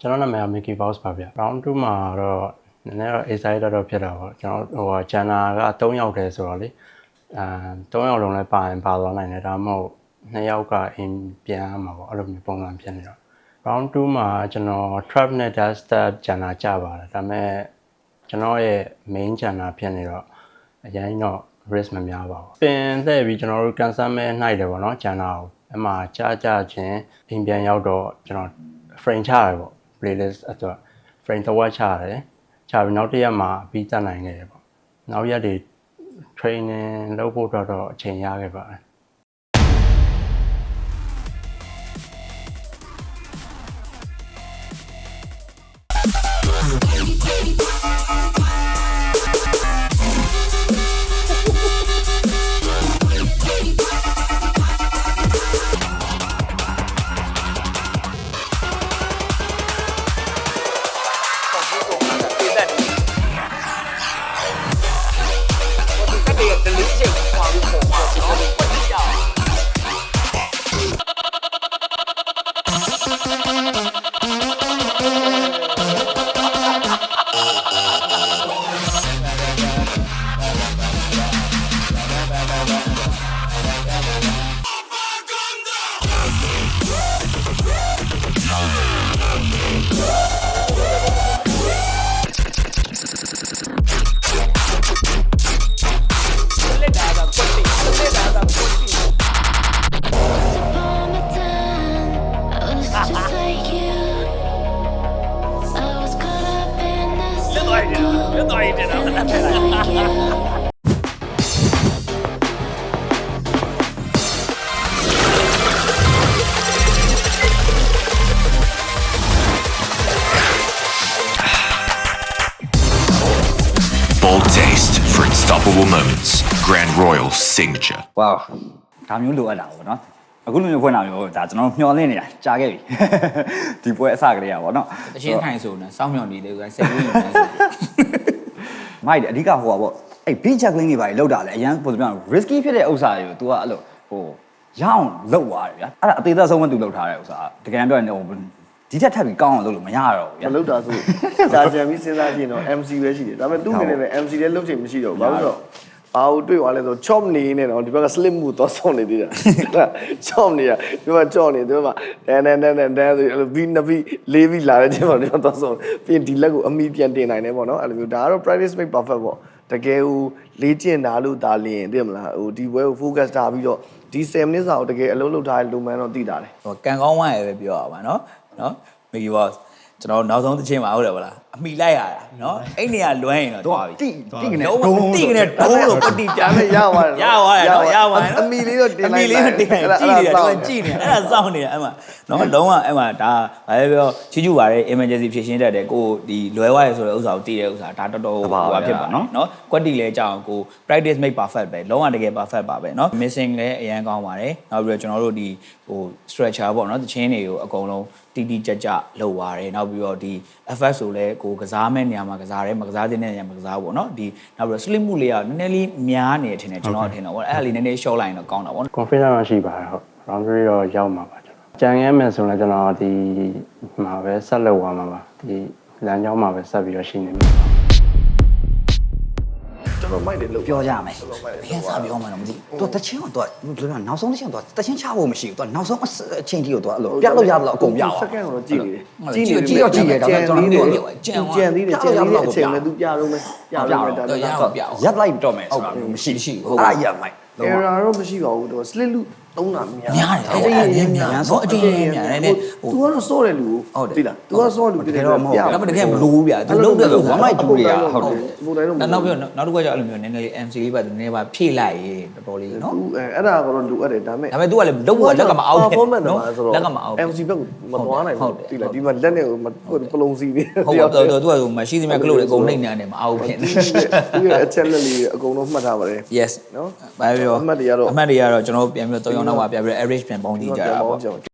ကျွန်တော်နာမည်က Mickey Mouse ပါဗျ။ round 2မှာတော့နည်းနည်းတော့ excited တော့ဖြစ်တာပေါ့ကျွန်တော်ဟိုဂျန်နာက3ယောက်တည်းဆိုတော့လေအဲ3ယောက်လုံးလည်းပါရင်ပါသွားနိုင်တယ်ဒါမှမဟုတ်2ယောက်ကအိမ်ပြန်ရမှာပေါ့အဲ့လိုမျိုးပုံစံဖြစ်နေတော့ round 2မှာကျွန်တော် trap နဲ့ dust step ဂျန်နာကြပါတယ်ဒါပေမဲ့ကျွန်တော်ရဲ့ main ဂျန်နာဖြစ်နေတော့အရင်တော့ risk မများပါဘူးပင်လှည့်ပြီးကျွန်တော်တို့ cancel မဲ့နှိုက်တယ်ပေါ့နော်ဂျန်နာကိုအမှကြာကြာချင်းအိမ်ပြန်ရောက်တော့ကျွန်တော် frame ချရတယ်ပေါ့ playlist အတွက် frame တစ်ဝက်ချရတယ်ချပြီးနောက်တစ်ရက်မှာပြီးတက်နိုင်ခဲ့တယ်ပေါ့နောက်ရက်တွေ training လုပ်ဖို့အတွက်တော့အချိန်ရခဲ့ပါတယ် Bold taste for unstoppable moments. Grand Royal signature. ဝါဒါမျိုးလိုအပ်တာပေါ့နော်အခုလိုမျိုးဖွင့်တာမျိုးဒါကျွန်တော်မျှော်လင့်နေတာကြားခဲ့ပြီ ဒီပွဲအစကလေးอ่ะပေါ့နော်အချင်းထိုင်ဆိုနေစောင်းမြောင်နေလေဆိုဆယ်လို့နေဆို မိုက်တယ်အဓိကဟိုပါပေါ့အဲ့ beat juggling တွေပါလောက်တာလေအရန်ပုံစံပြော risky ဖြစ်တဲ့ဥစ္စာတွေကို तू ကအဲ့လိုဟိုရအောင်လောက်သွားတယ်ဗျာအဲ့ဒါအသေးသက်ဆုံးမ तू လောက်ထားတဲ့ဥစ္စာတကယ်တမ်းပြောရင်ဟိုဒီထက်ထပ်ပြီးကောင်းအောင်လုပ်လို့မရတော့ဘူးမဗျာလုပ်တာဆိုကြာကြံပြီးစဉ်းစားကြည့်ရင်တော့ MC ပဲရှိတယ်ဒါပေမဲ့သူ့အနေနဲ့လည်း MC လည်းလုပ်ချင်မရှိတော့ဘူးဘာလို့လဲဆိုတော့ ဘာလို့တွေ့သွားလဲဆိုတော့ chop နေနေတော့ဒီဘက်က slip မှုသွားဆောင်နေသေးတာ chop နေရဒီဘက် chop နေဒီဘက်မှာတန်တန်တန်တန်တန်ဆိုအဲ့လိုဘီနှစ်ဘီလေးဘီလာတဲ့ချိန်မှာဒီဘက်သွားဆောင်ပြီးရင်ဒီလက်ကိုအမီပြန်တင်နိုင်တယ်ပေါ့နော်အဲ့လိုမျိုးဒါကတော့ practice make perfect ပေါ့တကယ်ဟိုလေ့ကျင့်တာလို့ဒါလင်းသိမလားဟိုဒီဘွဲကို focus ထားပြီးတော့ဒီ7 minutes စာကိုတကယ်အလုံးလုံးထားတဲ့လူမှန်တော့သိတာတယ်ဟိုကန်ကောင်းဝမ်းရပဲပြောရပါနော်နော်မီဂီဘော့ ကျွန်တော်နောက်ဆုံးတစ်ချိန်မှာဟုတ်တယ်ဗလားအမိလိုက်ရတာနော်အဲ့နေရာလွမ်းရင်တော့တော့သွားပြီတိတိကနေလုံးဝဒုံတိကနေဒုံးလို့ပတိကြဒါပေမဲ့ရသွားတယ်ရသွားတယ်နော်ရသွားတယ်အမီလေးတော့တင်အလိုက်မီလေးတော့တင်လိုက်ကြည့်နေတယ်တော့ကြည့်နေအဲ့ဒါစောင့်နေတယ်အဲ့မှာနော်လုံးဝအဲ့မှာဒါဘာပဲပြောချီးကျူပါရဲ emergency ဖြည့်ရှင်းတတ်တယ်ကိုဒီလွယ်သွားရဆိုတဲ့ဥစ္စာကိုတည်တဲ့ဥစ္စာဒါတော်တော်ဟိုဟာဖြစ်ပါနော်နော်ကွက်တီလဲကြောင်းကို practice make perfect ပဲလုံးဝတကယ် perfect ပါပဲနော် missing လည်းအရန်ကောင်းပါတယ်နောက်ပြီးတော့ကျွန်တော်တို့ဒီဟို stretcher ပေါ့နော်တချင်းတွေကိုအကုန်လုံးတီတီကြကြလှုပ်သွားတယ်နောက်ပြီးတော့ဒီ FS ဆိုလဲကိုကစားမဲ့နေရာမှာကစားတယ်မကစားတဲ့နေရာမှာကစားပေါ့နော်ဒီနောက်ပြီးတော့ slip မှုလေးကနည်းနည်းလေးများနေတယ်ထင်တယ်ကျွန်တော်ထင်တော့ဗောအဲ့ဒါလေးနည်းနည်း short line တော့ကောင်းတာဗော confidence တော့ရှိပါတယ်ဟုတ် round 3တော့ရောက်မှာပါကျွန်တော်ကြံရဲမယ်ဆိုရင်ကျွန်တော်ဒီမှာပဲဆက်လုပ်သွားမှာပါဒီလမ်းကြောင်းမှာပဲဆက်ပြီးတော့ရှိနေမှာ တော်တော်မိုက်တယ်လို့ပြောကြမယ်ဘယ်ကစပြောမှန်းတော့မသိသူတချင်းတော့သူကနောက်ဆုံးတချင်းတော့တချင်းချဖို့မရှိဘူးသူကနောက်ဆုံးအချိန်ကြီးကိုသူကအဲ့လိုပြလို့ရမလို့အကုန်ပြအောင်စက္ကန့်တော့ကြည့်နေတယ်ကြည့်နေကြည့်တော့ကြည့်ရတယ်ဒါပေမဲ့ကျွန်တော်တို့ကြံကြံသေးတယ်ကြံသေးတဲ့အချိန်လည်းသူပြတော့မယ်ပြတော့မယ်ဒါတော့ရပ်လိုက်တော့မယ်ဆိုတာမျိုးမရှိဘူးဟုတ်ပါဘူးအဲ့ဒါကြီးကမိုက် error တော့မရှိပါဘူးသူ slip loop သုံးတာများ များတယ်အဲ့ဒါအရင်များတော့အတင်းများတယ်နဲ့ ဟို तू ကတော့စောတယ်လူ ဟုတ်တယ် သိလား तू ကစောလူပြတယ် ဒါပေမဲ့တကယ်မလို့ဗျာသူလုံးတဲ့ဥစ္စာ ဝမ်းမိုက်တူတွေကဟုတ်တယ် ဘုံတိုင်းတော့ နောက်နောက်ပြောနောက်တစ်ခုကကျအဲ့လိုမျိုးနည်းနည်းလေး MC လေးပါသူနည်းနည်းပါဖြည့်လိုက်ရေတော်တော်လေးနော် သူအဲ့ဒါကတော့လူအပ်တယ်ဒါပေမဲ့ ဒါပေမဲ့ तू ကလည်းလုံးဝလက်ကမအောင်ဖြစ် performance နော် မှာဆိုတော့ လက်ကမအောင် MC ဘက်ကိုမသွားနိုင် ဟု ဘူး တ်တယ် သိလားဒီမှာလက်နဲ့ကိုပလုံစီနေ ဟုတ်ပါတော့ तू ကမရှိသမျှကလို့လေအကုန်နှိမ့်နေတယ်မအောင်ဖြစ်နေ သူရဲ့အချက်လက်လေးအကုန်လုံးမှတ်ထားပါတယ် yes နော် ဘာပြော အမှတ်တွေကတော့ အမှတ်တွေကတော့ကျွန်တော်တို့ပြန်ပြီးတော့3ရော င်းတော့ပါပြန်ပြီး average ပြန်ပေါင်းကြည့်ကြတာပေါ့ကျွန်